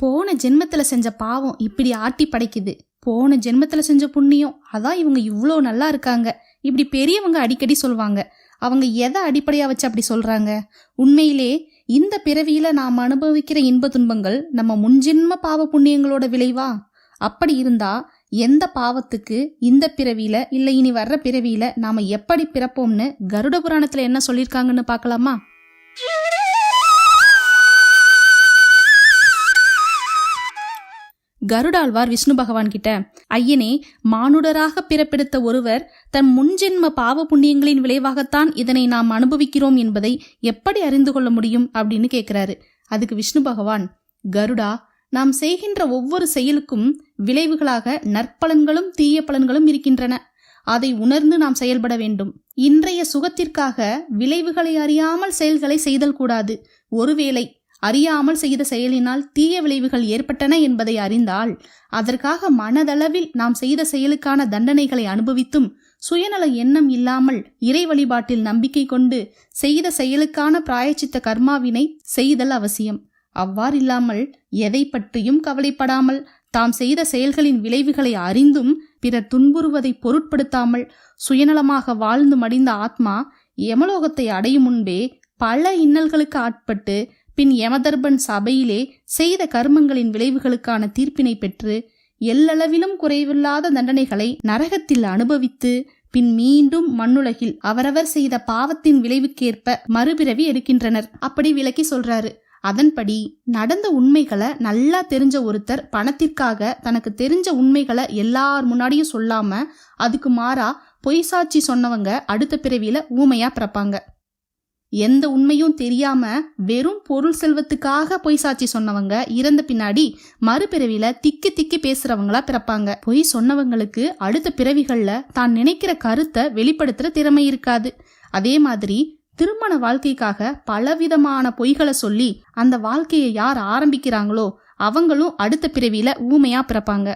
போன ஜென்மத்தில் செஞ்ச பாவம் இப்படி ஆட்டி படைக்குது. போன ஜென்மத்தில் செஞ்ச புண்ணியம் அதான் இவங்க இவ்வளோ நல்லா இருக்காங்க. இப்படி பெரியவங்க அடிக்கடி சொல்லுவாங்க அவங்க எதை அடிப்படையாக வச்சு அப்படி சொல்கிறாங்க உண்மையிலே இந்த பிறவியில நாம் அனுபவிக்கிற இன்ப துன்பங்கள் நம்ம முன்ஜென்ம பாவ புண்ணியங்களோட விளைவா? அப்படி இருந்தா எந்த பாவத்துக்கு இந்த பிறவியில இல்லை இனி வர்ற பிறவியில நாம எப்படி பிறப்போம்னு கருட புராணத்துல என்ன சொல்லியிருக்காங்கன்னு பார்க்கலாமா? கருடாழ்வார் விஷ்ணு பகவான் கிட்ட ஐயனே மானுடராக பிறப்பெடுத்த ஒருவர் தன் முன்ஜென்ம பாவ புண்ணியங்களின் விளைவாகத்தான் இதனை நாம் அனுபவிக்கிறோம் என்பதை எப்படி அறிந்து கொள்ள முடியும்? அப்படின்னு கேட்கிறாரு அதுக்கு விஷ்ணு பகவான் கருடா நாம் செய்கின்ற ஒவ்வொரு செயலுக்கும் விளைவுகளாக நற்பலன்களும் தீய பலன்களும் இருக்கின்றன. அதை உணர்ந்து நாம் செயல்பட வேண்டும். இன்றைய சுகத்திற்காக விளைவுகளை அறியாமல் செயல்களை செய்தல் கூடாது. ஒருவேளை அறியாமல் செய்த செயலினால் தீய விளைவுகள் ஏற்பட்டன என்பதை அறிந்தால் அதற்காக மனதளவில் நாம் செய்த செயலுக்கான தண்டனைகளை அனுபவித்தும் சுயநல எண்ணம் இல்லாமல் இறை வழிபாட்டில் நம்பிக்கை கொண்டு செய்த செயலுக்கான பிராயச்சித்த கர்மாவினை செய்தல் அவசியம். அவ்வாறில்லாமல் எதை பற்றியும் கவலைப்படாமல் தாம் செய்த செயல்களின் விளைவுகளை அறிந்தும் பிறர் துன்புறுவதை பொருட்படுத்தாமல் சுயநலமாக வாழ்ந்து மடிந்த ஆத்மா யமலோகத்தை அடையும் முன்பே பல இன்னல்களுக்கு ஆட்பட்டு பின் யமதர்பன் சபையிலே செய்த கர்மங்களின் விளைவுகளுக்கான தீர்ப்பினை பெற்று எல்லளவிலும் குறைவில்லாத தண்டனைகளை நரகத்தில் அனுபவித்து பின் மீண்டும் மண்ணுலகில் அவரவர் செய்த பாவத்தின் விளைவுக்கேற்ப மறுபிறவி எடுக்கின்றனர். அப்படி விளக்கி சொல்றாரு. அதன்படி நடந்த உண்மைகளை நல்லா தெரிஞ்ச ஒருத்தர் பணத்திற்காக தனக்கு தெரிஞ்ச உண்மைகளை எல்லார் முன்னாடியும் சொல்லாம அதுக்கு மாறா பொய் சாட்சி சொன்னவங்க அடுத்த பிறவியில ஊமையா பிறப்பாங்க. எந்த உண்மையும் தெரியாம வெறும் பொருள் செல்வத்துக்காக பொய் சாட்சி சொன்னவங்க இறந்த பின்னாடி மறுபிறவில திக்கி திக்கி பேசுறவங்களா பிறப்பாங்க. பொய் சொன்னவங்களுக்கு அடுத்த பிறவிகள்ல தான் நினைக்கிற கருத்தை வெளிப்படுத்துற திறமை இருக்காது. அதே மாதிரி திருமண வாழ்க்கைக்காக பலவிதமான பொய்களை சொல்லி அந்த வாழ்க்கையை யார் ஆரம்பிக்கிறாங்களோ அவங்களும் அடுத்த பிறவியில ஊமையா பிறப்பாங்க.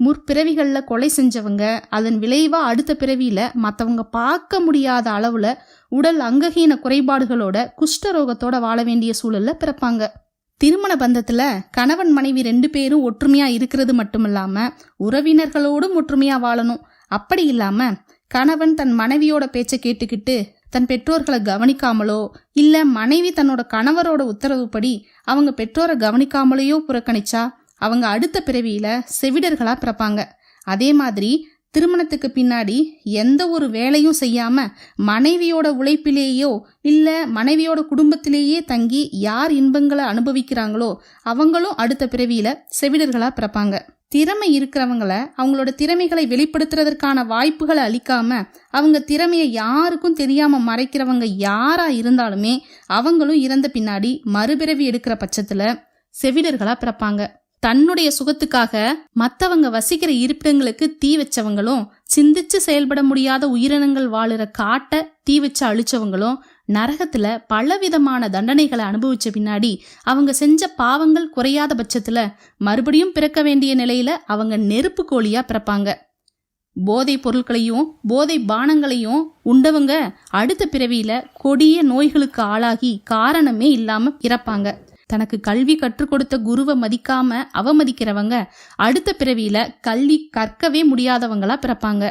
முற்பிறவிகளில் கொலை செஞ்சவங்க அதன் விளைவா அடுத்த பிறவியில மற்றவங்க பார்க்க முடியாத அளவுல உடல் அங்ககீன குறைபாடுகளோட குஷ்டரோகத்தோட வாழ வேண்டிய சூழல்ல பிறப்பாங்க. திருமண பந்தத்துல கணவன் மனைவி ரெண்டு பேரும் ஒற்றுமையா இருக்கிறது மட்டுமில்லாம உறவினர்களோடும் ஒற்றுமையா வாழணும். அப்படி இல்லாம கணவன் தன் மனைவியோட பேச்சை கேட்டுக்கிட்டு தன் பெற்றோர்களை கவனிக்காமலோ இல்ல மனைவி தன்னோட கணவரோட உத்தரவுப்படி அவங்க பெற்றோரை கவனிக்காமலேயோ புறக்கணிச்சா அவங்க அடுத்த பிறவியில செவிடர்களா பிறப்பாங்க. அதே மாதிரி திருமணத்துக்கு பின்னாடி எந்த ஒரு வேலையும் செய்யாம மனைவியோட உழைப்பிலேயோ இல்ல மனைவியோட குடும்பத்திலேயே தங்கி யார் இன்பங்களை அனுபவிக்கிறாங்களோ அவங்களும் அடுத்த பிறவியில செவிடர்களா பிறப்பாங்க. திறமை இருக்கிறவங்கள அவங்களோட திறமைகளை வெளிப்படுத்துறதற்கான வாய்ப்புகளை அளிக்காம அவங்க திறமையை யாருக்கும் தெரியாம மறைக்கிறவங்க யாரா இருந்தாலுமே அவங்களும் இறந்த பின்னாடி மறுபிறவி எடுக்கிற பட்சத்துல செவிடர்களா பிறப்பாங்க. தன்னுடைய சுகத்துக்காக மற்றவங்க வசிக்கிற இருப்பிடங்களுக்கு தீ வச்சவங்களும் சிந்திச்சு செயல்பட முடியாத உயிரினங்கள் வாழுற காட்டை தீ வச்சு அழிச்சவங்களும் நரகத்துல பலவிதமான தண்டனைகளை அனுபவிச்ச பின்னாடி அவங்க செஞ்ச பாவங்கள் குறையாத பட்சத்துல மறுபடியும் பிறக்க வேண்டிய நிலையில அவங்க நெருப்பு கோழியா பிறப்பாங்க. போதை பொருட்களையும் போதை பானங்களையும் உண்டவங்க அடுத்த பிறவியில கொடிய நோய்களுக்கு ஆளாகி காரணமே இல்லாம இறப்பாங்க தனக்கு கல்வி கற்றுக் கொடுத்த குருவை மதிக்காம அவமதிக்கிறவங்க அடுத்த பிறவியில கல்வி கற்கவே முடியாதவங்களா பிறப்பாங்க.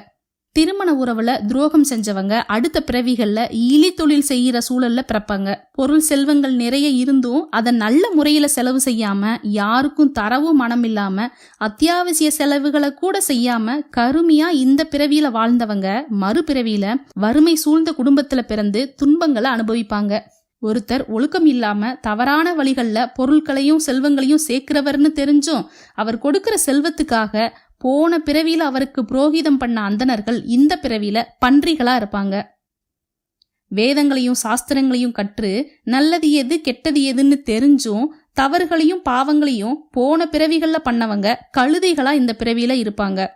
திருமண உறவுல துரோகம் செஞ்சவங்க அடுத்த பிறவிகள்ல இலி தொழில் செய்யற சூழல்ல பிறப்பாங்க. பொருள் செல்வங்கள் நிறைய இருந்தும் அதை நல்ல முறையில செலவு செய்யாம யாருக்கும் தரவும் மனம் இல்லாம அத்தியாவசிய செலவுகளை கூட செய்யாம கருமையா இந்த பிறவியில வாழ்ந்தவங்க மறுபிறவியில வறுமை சூழ்ந்த குடும்பத்துல பிறந்து துன்பங்களை அனுபவிப்பாங்க. ஒருத்தர் ஒழுக்கம் இல்லாம தவறான வழிகள்ல பொருட்களையும் செல்வங்களையும் சேர்க்கிறவர்னு தெரிஞ்சும் அவர் கொடுக்கிற செல்வத்துக்காக போன பிறவியில அவருக்கு புரோகிதம் பண்ண அந்தணர்கள் இந்த பிறவியில பன்றிகளா இருப்பாங்க. வேதங்களையும் சாஸ்திரங்களையும் கற்று நல்லது எது கெட்டது எதுன்னு தெரிஞ்சும் தவறுகளையும் பாவங்களையும் போன பிறவிகள்ல பண்ணவங்க கழுதைகளா இந்த பிறவியில இருப்பாங்க.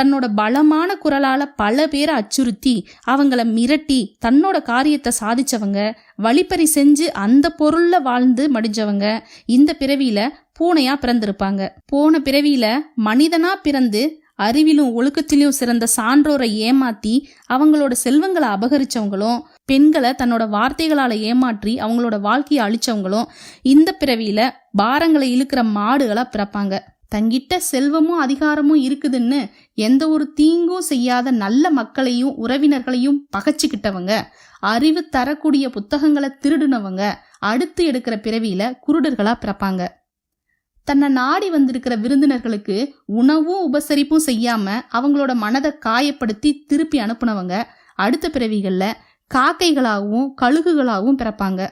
தன்னோட பலமான குரலால பல பேரை அச்சுறுத்தி அவங்கள மிரட்டி தன்னோட காரியத்தை சாதிச்சவங்க வழிப்பறி செஞ்சு அந்த பொருள்ல வாழ்ந்து மடிஞ்சவங்க இந்த பிறவியில பூனையா பிறந்திருப்பாங்க. போன பிறவியில மனிதனா பிறந்து அறிவிலும் ஒழுக்கத்திலும் சிறந்த சான்றோரை ஏமாத்தி அவங்களோட செல்வங்களை அபகரிச்சவங்களும் பெண்களை தன்னோட வார்த்தைகளால ஏமாற்றி அவங்களோட வாழ்க்கையை அழிச்சவங்களும் இந்த பிறவியில பாரங்களை இழுக்கிற மாடுகளா பிறப்பாங்க. தங்கிட்ட செல்வமும் அதிகாரமும் இருக்குதுன்னு எந்த ஒரு தீங்கும் செய்யாத நல்ல மக்களையும் உறவினர்களையும் பகச்சிக்கிட்டவங்க. அறிவு தரக்கூடிய புத்தகங்களை திருடுனவங்க. அடுத்து எடுக்கிற பிறவியில குருடர்களா பிறப்பாங்க. தன்னை நாடி வந்திருக்கிற விருந்தினர்களுக்கு உணவும் உபசரிப்பும் செய்யாம அவங்களோட மனதை காயப்படுத்தி திருப்பி அனுப்புனவங்க. அடுத்த பிறவிகளில் காக்கைகளாகவும் கழுகுகளாகவும் பிறப்பாங்க.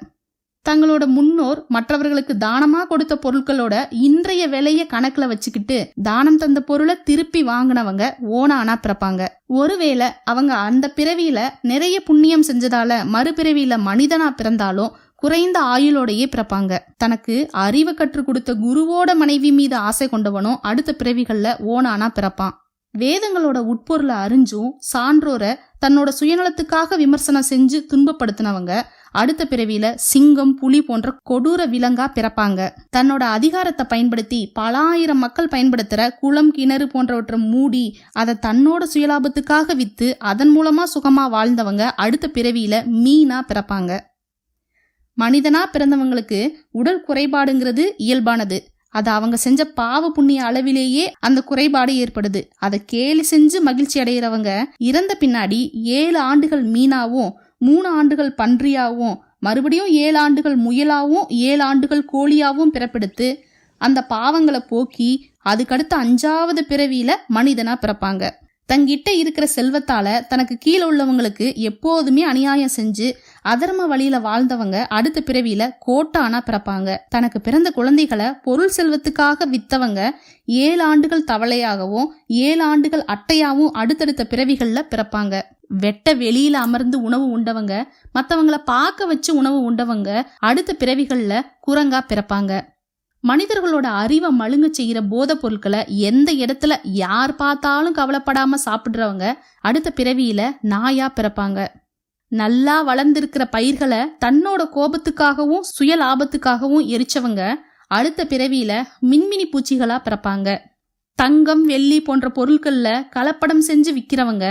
தங்களோட முன்னோர் மற்றவர்களுக்கு தானமா கொடுத்த பொருட்களோட இன்றைய விலைய கணக்குல வச்சுக்கிட்டு தானம் தந்த பொருளை திருப்பி வாங்கினவங்க ஓனானா பிறப்பாங்க. ஒருவேளை அவங்க அந்த பிறவியில நிறைய புண்ணியம் செஞ்சதால மறுபிறவியில மனிதனா பிறந்தாலும் குறைந்த ஆயுளோடையே பிறப்பாங்க. தனக்கு அறிவு கற்றுக் கொடுத்த குருவோட மனைவி மீது ஆசை கொண்டவனும் அடுத்த பிறவிகள்ல ஓனானா பிறப்பான். வேதங்களோட உட்பொருளை அறிஞ்சும் சான்றோரை தன்னோட சுயநலத்துக்காக விமர்சனம் செஞ்சு துன்பப்படுத்தினவங்க அடுத்த பிறவியில சிங்கம் புலி போன்ற கொடூர விலங்கா பிறப்பாங்க. தன்னோட அதிகாரத்தை பயன்படுத்தி பல ஆயிரம் மக்கள் பயன்படுத்துற குளம் கிணறு போன்றவற்றை மூடி அதை தன்னோட சுயலாபத்துக்காக வித்து அதன் மூலமா சுகமா வாழ்ந்தவங்க அடுத்த பிறவியில மீனா பிறப்பாங்க. மனிதனா பிறந்தவங்களுக்கு உடல் குறைபாடுங்கிறது இயல்பானது. அது அவங்க செஞ்ச பாவ புண்ணிய அளவிலேயே அந்த குறைபாடு ஏற்படுது. அதை கேலி செஞ்சு மகிழ்ச்சி அடைகிறவங்க இறந்த பின்னாடி ஏழு ஆண்டுகள் மீனாவும் மூணு ஆண்டுகள் பன்றியாகவும் மறுபடியும் ஏழு ஆண்டுகள் முயலாகவும் ஏழு ஆண்டுகள் கோழியாகவும் பிறப்பெடுத்து அந்த பாவங்களை போக்கி அதுக்கடுத்து அஞ்சாவது பிறவியில மனிதனா பிறப்பாங்க. தங்கிட்ட இருக்கிற செல்வத்தால தனக்கு கீழே உள்ளவங்களுக்கு எப்போதுமே அநியாயம் செஞ்சு அதர்ம வழியில வாழ்ந்தவங்க அடுத்த பிறவியில கோட்டானா பிறப்பாங்க. தனக்கு பிறந்த குழந்தைகளை பொருள் செல்வத்துக்காக வித்தவங்க ஏழு ஆண்டுகள் தவளையாகவும் ஏழு ஆண்டுகள் அட்டையாகவும் அடுத்தடுத்த பிறவிகள்ல பிறப்பாங்க. வெட்ட வெளியில அமர்ந்து உணவு உண்டவங்க மற்றவங்கள பார்க்க வச்சு உணவு உண்டவங்க அடுத்த பிறவிகள்ல குரங்கா பிறப்பாங்க. மனிதர்களோட அறிவை மழுங்க செய்கிற போதைப் பொருட்களை எந்த இடத்துல யார் பார்த்தாலும் கவலைப்படாம சாப்பிட்றவங்க அடுத்த பிறவியில நாயா பிறப்பாங்க. நல்லா வளர்ந்திருக்கிற பயிர்களை தன்னோட கோபத்துக்காகவும் சுய லாபத்துக்காகவும் எரிச்சவங்க அடுத்த பிறவியில மின்மினி பூச்சிகளா பிறப்பாங்க. தங்கம் வெள்ளி போன்ற பொருட்கள்ல கலப்படம் செஞ்சு விற்கிறவங்க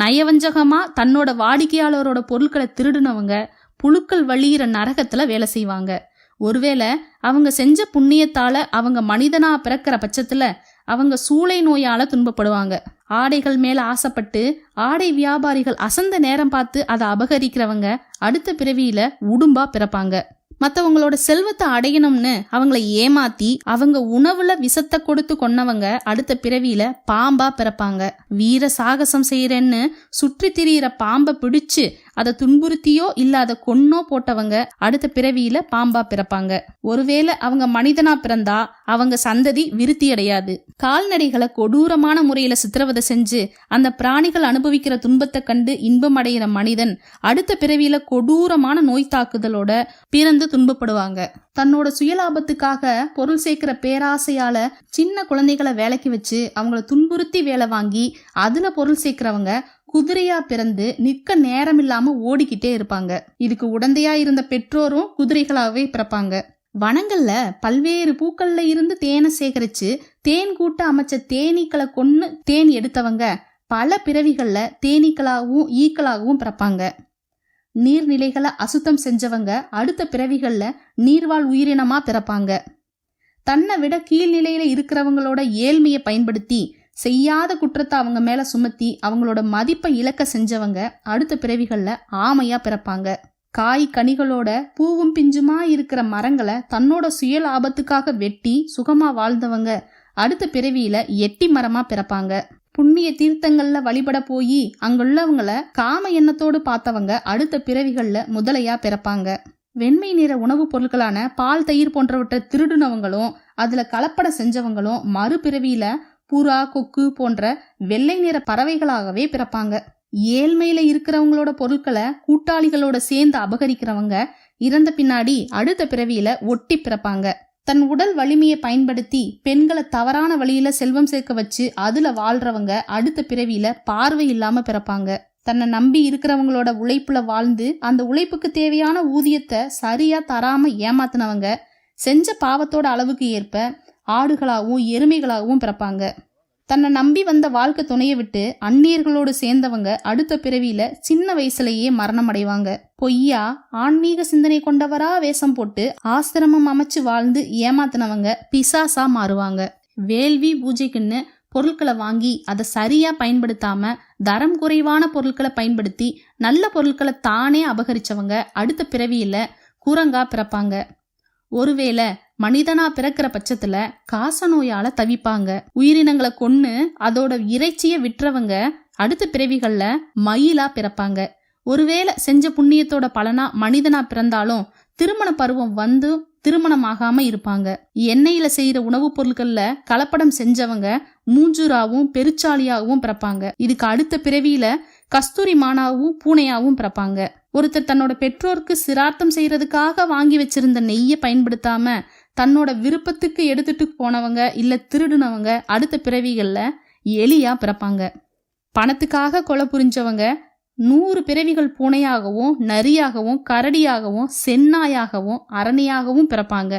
நயவஞ்சகமா தன்னோட வாடிக்கையாளரோட பொருட்களை திருடினவங்க புழுக்கள் வழியிற நரகத்துல வேலை செய்வாங்க. ஒருவேளை அவங்க செஞ்ச புண்ணியத்தால அவங்க மனிதனா பிறக்கிற பட்சத்துல அவங்க சூளை நோயால துன்பப்படுவாங்க. ஆடைகள் மேல ஆசைப்பட்டு ஆடை வியாபாரிகள் அசந்த நேரம் பார்த்து அதை அபகரிக்கிறவங்க அடுத்த பிறவியில உடும்பா பிறப்பாங்க. மற்றவங்களோட செல்வத்தை அடையணும்னு அவங்கள ஏமாத்தி அவங்க உணவுல விஷத்தை கொடுத்து கொன்னவங்க அடுத்த பிறவியில பாம்பா பிறப்பாங்க. வீர சாகசம் செய்யறேன்னு சுற்றி திரியிற பாம்பை பிடிச்சு அதை துன்புறுத்தியோ இல்ல அதை கொன்னோ போட்டவங்க அடுத்த பிறவியில பாம்பா பிறப்பாங்க. ஒருவேளை அவங்க மனிதனா பிறந்தா அவங்க சந்ததி விருத்தி அடையாது. கால்நடைகளை கொடூரமான முறையில சித்திரவதை செஞ்சு அந்த பிராணிகள் அனுபவிக்கிற துன்பத்தை கண்டு இன்பம் அடைகிற மனிதன் அடுத்த பிறவியில கொடூரமான நோய் தாக்குதலோட பிறந்து துன்பப்படுவாங்க. தன்னோட சுயலாபத்துக்காக பொருள் சேர்க்கிற பேராசையால சின்ன குழந்தைகளை வேலைக்கு வச்சு அவங்கள துன்புறுத்தி வேலை வாங்கி அதுல பொருள் சேர்க்கிறவங்க குதிரையா பிறந்து நிற்க நேரமில்லாம ஓடிக்கிட்டே இருப்பாங்க. இதுக்கு உடந்தையா இருந்த பெற்றோரும் குதிரைகளாகவே பிறப்பாங்க. வனங்கள்ல பல்வேறு பூக்கள்ல இருந்து தேனை சேகரிச்சு தேன் கூட்ட அமைச்ச தேனீக்களை கொன்னு தேன் எடுத்தவங்க பல பிறவிகள்ல தேனீக்களாகவும் ஈக்களாகவும் பிறப்பாங்க. நீர்நிலைகளை அசுத்தம் செஞ்சவங்க அடுத்த பிறவிகள்ல நீர்வாழ் உயிரினமா பிறப்பாங்க. தன்னை விட கீழ்நிலையில இருக்கிறவங்களோட ஏழ்மையை பயன்படுத்தி செய்யாத குற்றத்தை அவங்க மேல சுமத்தி அவங்களோட மதிப்பை இழக்க செஞ்சவங்க அடுத்த பிறவிகள்ல ஆமையா பிறப்பாங்க. காய் கனிகளோட பூவும் பிஞ்சுமா இருக்கிற மரங்களை தன்னோட சுய லாபத்துக்காக வெட்டி சுகமா வாழ்ந்தவங்க அடுத்த பிறவியில எட்டி மரமா பிறப்பாங்க. புண்ணிய தீர்த்தங்கள்ல வழிபட போய் அங்குள்ளவங்கள காம எண்ணத்தோடு பார்த்தவங்க அடுத்த பிறவிகள்ல முதலையா பிறப்பாங்க. வெண்மை நிற உணவுப் பொருட்களான பால் தயிர் போன்றவற்றை திருடுனவங்களும் அதுல கலப்பட செஞ்சவங்களும் மறுபிறவியில புறா கொக்கு போன்ற வெள்ளை நிற பறவைகளாகவே பிறப்பாங்க. ஏழ்மையில இருக்கிறவங்களோட பொருட்களை கூட்டாளிகளோட சேர்ந்து அபகரிக்கிறவங்க இறந்த பின்னாடி அடுத்த பிறவியில ஒட்டி பிறப்பாங்க. தன் உடல் வலிமையை பயன்படுத்தி பெண்களை தவறான வழியில செல்வம் சேர்க்க வச்சு அதுல வாழ்றவங்க அடுத்த பிறவியில பார்வை இல்லாம பிறப்பாங்க. தன்னை நம்பி இருக்கிறவங்களோட உழைப்புல வாழ்ந்து அந்த உழைப்புக்கு தேவையான ஊதியத்தை சரியா தராம ஏமாத்தினவங்க செஞ்ச பாவத்தோட அளவுக்கு ஏற்ப ஆடுகளாகவும் எருமைகளாகவும் பிறப்பாங்க. தன்னை நம்பி வந்த வாழ்க்கை துணையை விட்டு அந்நியர்களோடு சேர்ந்தவங்க அடுத்த பிறவியில சின்ன வயசுலயே மரணம் அடைவாங்க. பொய்யா ஆன்மீக சிந்தனை கொண்டவரா வேஷம் போட்டு ஆசிரமம் அமைச்சு வாழ்ந்து ஏமாத்தினவங்க பிசாசா மாறுவாங்க. வேள்வி பூஜைக்குன்னு பொருட்களை வாங்கி அதை சரியா பயன்படுத்தாம தரம் குறைவான பொருட்களை பயன்படுத்தி நல்ல பொருட்களை தானே அபகரிச்சவங்க அடுத்த பிறவியில குரங்கா பிறப்பாங்க. ஒருவேளை மனிதனா பிறக்கிற பட்சத்துல காச நோயால தவிப்பாங்க. உயிரினங்களை கொன்னு அதோட இறைச்சிய விற்றவங்க அடுத்த பிறவிகள்ல மயிலா பிறப்பாங்க. ஒருவேளை செஞ்ச புண்ணியத்தோட பலனா மனிதனா பிறந்தாலும் திருமண பருவம் வந்து திருமணமாகாம இருப்பாங்க. எண்ணெயில செய்யற உணவுப் பொருட்கள்ல கலப்படம் செஞ்சவங்க மூஞ்சுராவும் பெருச்சாலியாகவும் பிறப்பாங்க. இதுக்கு அடுத்த பிறவியில கஸ்தூரி மானாவும் பூனையாவும் பிறப்பாங்க. ஒருத்தர் தன்னோட பெற்றோருக்கு சிரார்த்தம் செய்யறதுக்காக வாங்கி வச்சிருந்த நெய்யை பயன்படுத்தாம தன்னோட விருப்பத்துக்கு எடுத்துட்டு போனவங்க இல்லை திருடுனவங்க அடுத்த பிறவிகளில் எலியா பிறப்பாங்க. பணத்துக்காக கொலை புரிஞ்சவங்க நூறு பிறவிகள் பூனையாகவும் நரியாகவும் கரடியாகவும் செந்நாயாகவும் அரணியாகவும் பிறப்பாங்க.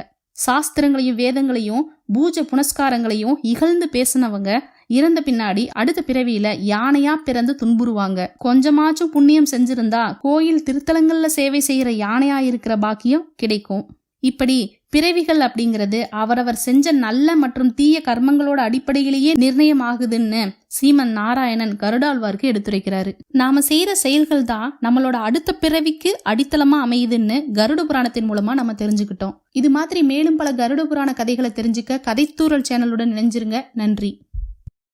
சாஸ்திரங்களையும் வேதங்களையும் பூஜை புனஸ்காரங்களையும் இகழ்ந்து பேசினவங்க இறந்த பின்னாடி அடுத்த பிறவியில யானையா பிறந்து துன்புறுவாங்க. கொஞ்சமாச்சும் புண்ணியம் செஞ்சிருந்தா கோயில் திருத்தலங்கள்ல சேவை செய்யற யானையா இருக்கிற பாக்கியம் கிடைக்கும். இப்படி பிறவிகள் அப்படிங்கிறது அவரவர் செஞ்ச நல்ல மற்றும் தீய கர்மங்களோட அடிப்படையிலேயே நிர்ணயம் ஆகுதுன்னு சீமன் நாராயணன் கருடாழ்வார்க்கு எடுத்துரைக்கிறாரு. நாம செய்யற செயல்கள் தான் நம்மளோட அடுத்த பிறவிக்கு அடித்தளமா அமையுதுன்னு கருட புராணத்தின் மூலமா நம்ம தெரிஞ்சுக்கிட்டோம். இது மாதிரி மேலும் பல கருட புராண கதைகளை தெரிஞ்சுக்க கதைத்தூரல் சேனலுடன் இணைஞ்சிருங்க. நன்றி.